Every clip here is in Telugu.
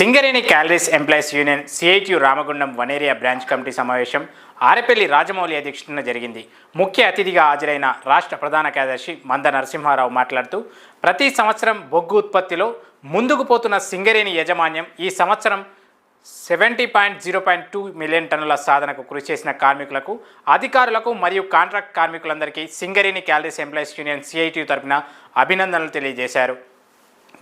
Singareni collieries employees union CITU Ramagundam వనేరియా branch committee సమావేశం ఆరెపల్లి రాజమౌళి అధ్యక్షతన జరిగింది. ముఖ్య అతిథిగా హాజరైన రాష్ట్ర ప్రధాన కార్యదర్శి మంద నరసింహారావు మాట్లాడుతూ ప్రతి సంవత్సరం బొగ్గు ఉత్పత్తిలో ముందుకు పోతున్న సింగరేణి యాజమాన్యం ఈ సంవత్సరం seventy point zero point two million టన్నుల సాధనకు కృషి చేసిన కార్మికులకు అధికారులకు మరియు కాంట్రాక్ట్ కార్మికులందరికీ Singareni collieries employees union CITU తరపున అభినందనలు తెలియజేశారు.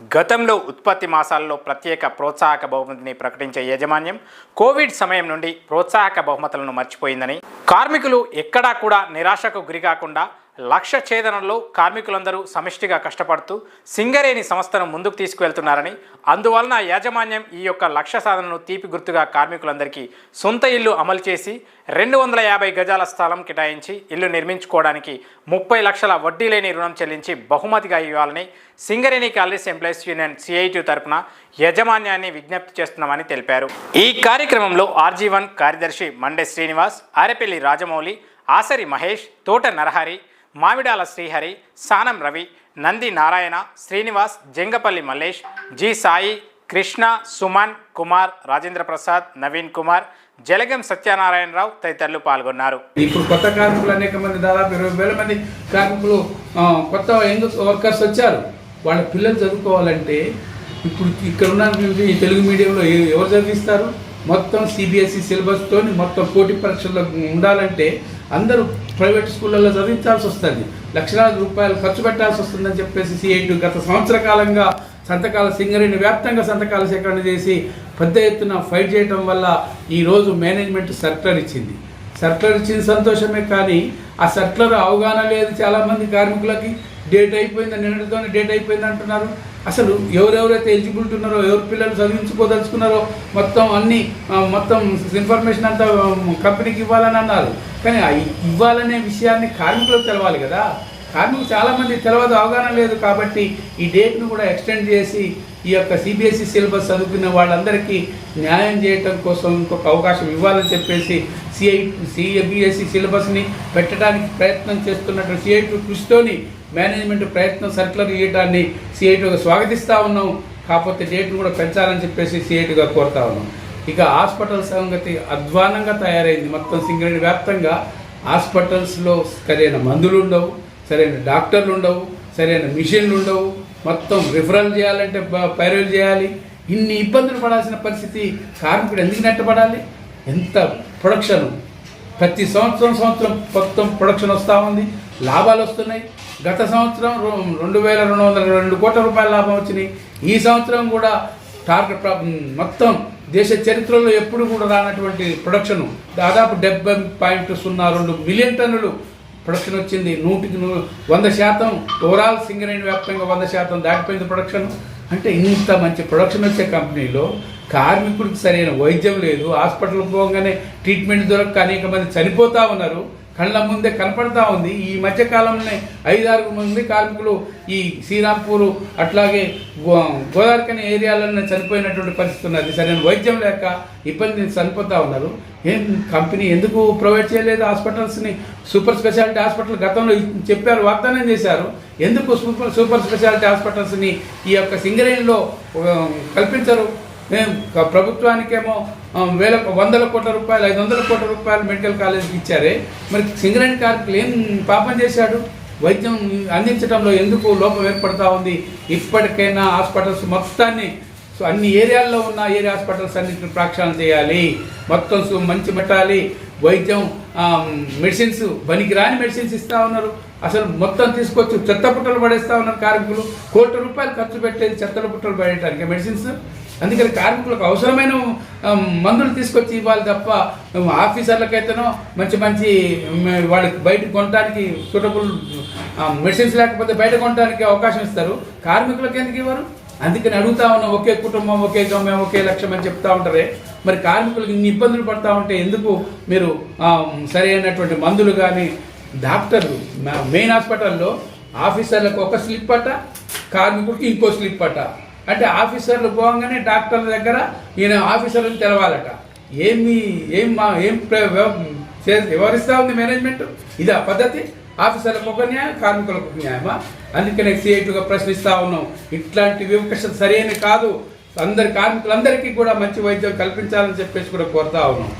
గతంలో ఉత్పత్తి మాసాల్లో ప్రత్యేక ప్రోత్సాహక బహుమతిని ప్రకటించే యాజమాన్యం కోవిడ్ సమయం నుండి ప్రోత్సాహక బహుమతులను మర్చిపోయిందని కార్మికులు ఎక్కడా కూడా నిరాశకు గురికాకుండా లక్ష ఛేదనలో కార్మికులందరూ సమిష్టిగా కష్టపడుతూ సింగరేణి సంస్థను ముందుకు తీసుకువెళ్తున్నారని అందువలన యాజమాన్యం ఈ యొక్క లక్ష్య సాధనను తీపి గుర్తుగా కార్మికులందరికీ సొంత ఇల్లు అమలు చేసి రెండు వందల యాభై గజాల స్థలం కేటాయించి ఇల్లు నిర్మించుకోవడానికి ముప్పై లక్షల వడ్డీ లేని రుణం చెల్లించి బహుమతిగా ఇవ్వాలని Singareni collieries employees union CIT తరఫున యాజమాన్యాన్ని విజ్ఞప్తి చేస్తున్నామని తెలిపారు. ఈ కార్యక్రమంలో ఆర్జీ వన్ కార్యదర్శి మండే శ్రీనివాస్ ఆరెపల్లి రాజమౌళి ఆసరి మహేష్ తోట నరహరి మామిడాల శ్రీహరి సానం రవి నంది నారాయణ శ్రీనివాస్ జంగపల్లి మల్లేష్ జి సాయి కృష్ణ సుమన్ కుమార్ రాజేంద్ర ప్రసాద్ నవీన్ కుమార్ జలగం సత్యనారాయణరావు తదితరులు పాల్గొన్నారు. ఇప్పుడు కొత్త కార్మికులు అనేక మంది దాదాపు ఇరవై వేల మంది కార్మికులు కొత్త యంగ్ వర్కర్స్ వచ్చారు. వాళ్ళ పిల్లలు చదువుకోవాలంటే ఇప్పుడు ఇక్కడ ఉన్న తెలుగు మీడియంలో ఎవరు చదివిస్తారు? మొత్తం సిబిఎస్ఈ సిలబస్తో మొత్తం పోటీ పరీక్షల్లో ఉండాలంటే అందరూ ప్రైవేట్ స్కూళ్ళల్లో చదివించాల్సి వస్తుంది. లక్షలాది రూపాయలు ఖర్చు పెట్టాల్సి వస్తుందని చెప్పేసి సిఐటి గత సంవత్సర కాలంగా సంతకాల సింగరేణి వ్యాప్తంగా సంతకాల సేకరణ చేసి పెద్ద ఎత్తున ఫైట్ చేయటం వల్ల ఈరోజు మేనేజ్మెంట్ సర్కులర్ ఇచ్చింది. సర్కులర్ ఇచ్చిన సంతోషమే కానీ ఆ సర్కులర్ అవగాహన లేదు చాలామంది కార్మికులకి. డేట్ అయిపోయింది నిన్నటితోనే డేట్ అయిపోయింది అంటున్నారు. అసలు ఎవరెవరైతే ఎలిజిబిలిటీ ఉన్నారో ఎవరు పిల్లలు చదివించుకోదలుచుకున్నారో మొత్తం అన్ని మొత్తం ఇన్ఫర్మేషన్ అంతా కంపెనీకి ఇవ్వాలని అన్నారు. కానీ ఇవ్వాలనే విషయాన్ని కార్మికులకు తెలవాలి కదా. కారణం చాలామంది తెలియదు అవగాహన లేదు కాబట్టి ఈ డేట్ను కూడా ఎక్స్టెండ్ చేసి ఈ యొక్క సిబిఎస్ఈ సిలబస్ చదువుకున్న వాళ్ళందరికీ న్యాయం చేయటం కోసం ఇంకొక అవకాశం ఇవ్వాలని చెప్పేసి సిఐ సిబిఎస్ఈ సిలబస్ని పెట్టడానికి ప్రయత్నం చేస్తున్నట్టు సిఐటి కృషితోని మేనేజ్మెంట్ ప్రయత్నం సర్కులర్ ఇవ్వడాన్ని సిఐటిగా స్వాగతిస్తూ ఉన్నాం. కాకపోతే డేట్ను కూడా పెంచాలని చెప్పేసి సిఐటిగా కోరుతా ఉన్నాం. ఇక హాస్పిటల్ సంగతి అధ్వానంగా తయారైంది. మొత్తం సింగరేణి వ్యాప్తంగా హాస్పిటల్స్లో సరైన మందులు ఉండవు సరైన డాక్టర్లు ఉండవు సరైన మిషన్లు ఉండవు మొత్తం రిఫరల్ చేయాలంటే పైరల్ చేయాలి. ఇన్ని ఇబ్బందులు పడాల్సిన పరిస్థితి కార్మికుడు ఎందుకు నెట్టబడాలి? ఎంత ప్రొడక్షన్ ప్రతి సంవత్సరం సంవత్సరం మొత్తం ప్రొడక్షన్ వస్తూ ఉంది. లాభాలు వస్తున్నాయి. గత సంవత్సరం రెండు వేల రెండు వందల రెండు కోట్ల రూపాయల లాభం వచ్చినాయి. ఈ సంవత్సరం కూడా టార్గెట్ మొత్తం దేశ చరిత్రలో ఎప్పుడు కూడా రానటువంటి ప్రొడక్షన్ దాదాపు డెబ్బై పాయింట్ సున్నా రెండు మిలియన్ టన్నులు ప్రొడక్షన్ వచ్చింది. నూటికి నూ వంద శాతం ఓవరాల్ సింగరేణి వ్యాప్తంగా వంద శాతం దాటిపోయింది ప్రొడక్షన్. అంటే ఇంత మంచి ప్రొడక్షన్ వచ్చే కంపెనీలో కార్మికుడికి సరైన వైద్యం లేదు. హాస్పిటల్కి పోగానే ట్రీట్మెంట్ దొరక్క అనేక మంది చనిపోతూ ఉన్నారు. కళ్ళ ముందే కనపడతా ఉంది. ఈ మధ్య కాలంలోనే ఐదారు మంది కార్మికులు ఈ శ్రీరాంపూర్ అట్లాగే గో గోదావరికని ఏరియాలోనే చనిపోయినటువంటి పరిస్థితి ఉన్నది. సరైన వైద్యం లేక ఇబ్బంది చనిపోతూ ఉన్నారు. ఏం కంపెనీ ఎందుకు ప్రొవైడ్ చేయలేదు హాస్పిటల్స్ని? సూపర్ స్పెషాలిటీ హాస్పిటల్ గతంలో చెప్పారు వాగ్దానం చేశారు. ఎందుకు సూపర్ సూపర్ స్పెషాలిటీ హాస్పిటల్స్ని ఈ యొక్క సింగరేణిలో కల్పించరు? మేము ప్రభుత్వానికేమో వేల వందల కోట్ల రూపాయలు ఐదు వందల కోట్ల రూపాయలు మెడికల్ కాలేజీకి ఇచ్చారే. మరి సింగరేణి కార్కులు ఏం పాపం చేశాడు? వైద్యం అందించడంలో ఎందుకు లోపం ఏర్పడతా ఉంది? ఇప్పటికైనా హాస్పిటల్స్ మొత్తాన్ని సో అన్ని ఏరియాల్లో ఉన్న ఏరియా హాస్పిటల్స్ అన్నింటిని ప్రాక్షాళన చేయాలి. మొత్తం సో మంచి పెట్టాలి. వైద్యం మెడిసిన్స్ పనికి రాని మెడిసిన్స్ ఇస్తూ ఉన్నారు. అసలు మొత్తం తీసుకొచ్చి చెత్త పుట్టలు పడేస్తా ఉన్నారు కార్మికులు. కోట్ల రూపాయలు ఖర్చు పెట్టేది చెత్తల పుట్టలు పడేయడానికి మెడిసిన్స్. అందుకని కార్మికులకు అవసరమైన మందులు తీసుకొచ్చి ఇవ్వాలి తప్ప ఆఫీసర్లకైతేనో మంచి మంచి వాళ్ళకి బయట కొనడానికి సూటబుల్ మెడిసిన్స్ లేకపోతే బయట కొనడానికి అవకాశం ఇస్తారు. కార్మికులకు ఎందుకు ఇవ్వరు? అందుకని అడుగుతా ఉన్నాం ఒకే కుటుంబం ఒకే గమ్యం ఒకే లక్ష్యం అని చెప్తా ఉంటారే. మరి కార్మికులకు ఇన్ని ఇబ్బందులు పడతా ఉంటే ఎందుకు మీరు సరైనటువంటి మందులు కానీ డాక్టర్లు మెయిన్ హాస్పిటల్లో ఆఫీసర్లకు ఒక స్లిప్ అట కార్మికుడికి ఇంకో స్లిప్ అట? అంటే ఆఫీసర్లు పోగానే డాక్టర్ల దగ్గర ఈయన ఆఫీసర్లు తెలవాలట. ఏమి ఏం మా ఏం వివరిస్తూ చే- ఉంది మేనేజ్మెంట్? ఇదా పద్ధతి? ఆఫీసర్లకు ఒక న్యాయం కార్మికులకు ఒక న్యాయమా? అందుకనే సిఐటిగా ప్రశ్నిస్తూ ఉన్నాం. ఇట్లాంటి వివక్ష సరైన కాదు. అందరి కార్మికులందరికీ కూడా మంచి వైద్యం కల్పించాలని చెప్పేసి కూడా కోరుతా ఉన్నాం.